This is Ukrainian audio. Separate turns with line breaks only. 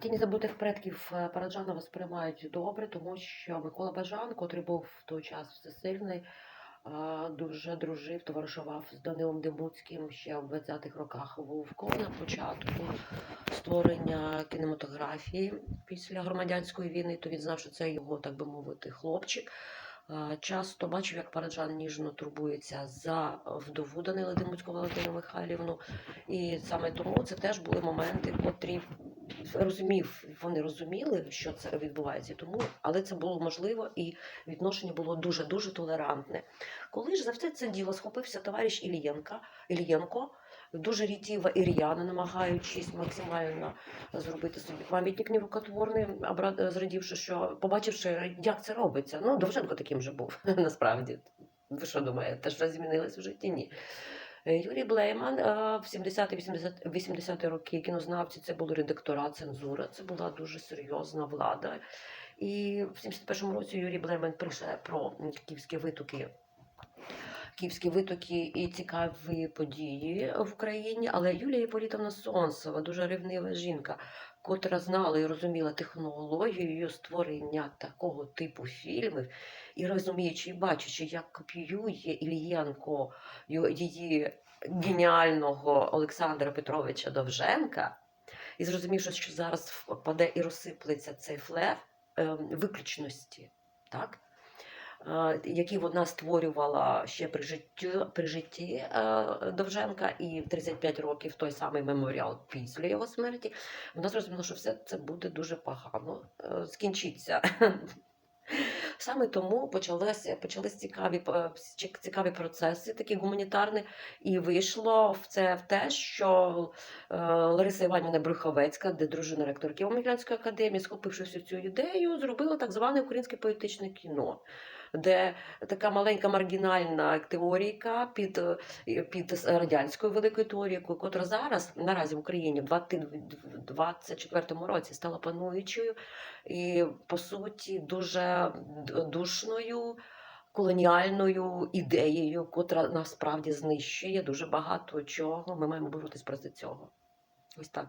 Тіні забутих предків е, Параджанова сприймають добре, тому що Микола Бажан, котрий був в той час всесильний, е, дуже дружив, товаришував з Данилом Демуцьким ще в 20-х роках Вовко на початку створення кінематографії після громадянської війни, то він знав, що це його, так би мовити, хлопчик. Е, Часто бачив, як Параджан ніжно турбується за вдову Данила Демуцького Валентину Михайлівну. І саме тому це теж були моменти, котрі розумів, вони розуміли, що це відбувається, тому, але це було можливо і відношення було дуже дуже толерантне. Коли ж за все це діло схопився товариш Ілієнка, Ілієнко, дуже рітіва і р'яно, намагаючись максимально зробити собі пам'ятник нерукотворний, зрадівши, що побачивши, як це робиться. Ну, Довженко таким же був насправді. Ви що думаєте, що змінилось в житті? Ні. Е, Юрій Блейман е, в 70-80 роки кінознавці це були редактора, цензура, це була дуже серйозна влада. І в 71-му році Юрій Блейман пише про київські витоки. Київські витоки і цікаві події в Україні, але Юлія Іполітовна Сонцева, дуже ревнива жінка, котра знала і розуміла технологію створення такого типу фільмів, і розуміючи і бачачи, як копіює Ільєнко її геніального Олександра Петровича Довженка, і зрозумівши, що зараз впаде і розсиплеться цей флер ем, виключності, так? Е, які вона створювала ще при житті, при житті е, Довженка, і в 35 років той самий меморіал після його смерті, вона зрозуміла, що все це буде дуже погано, е, скінчиться. Саме тому почалися, почались цікаві, цікаві процеси, такі гуманітарні, і вийшло в це в те, що Лариса Іванівна Брюховецька, де дружина ректора Києво-Могилянської академії, схопивши всю цю ідею, зробила так зване українське поетичне кіно. Де така маленька маргінальна теорійка під, е, під радянською великою теорією, котра зараз наразі в Україні в 2024 році стала пануючою і, по суті, дуже душною колоніальною ідеєю, котра насправді знищує дуже багато чого. Ми маємо боротись проти цього. Ось так.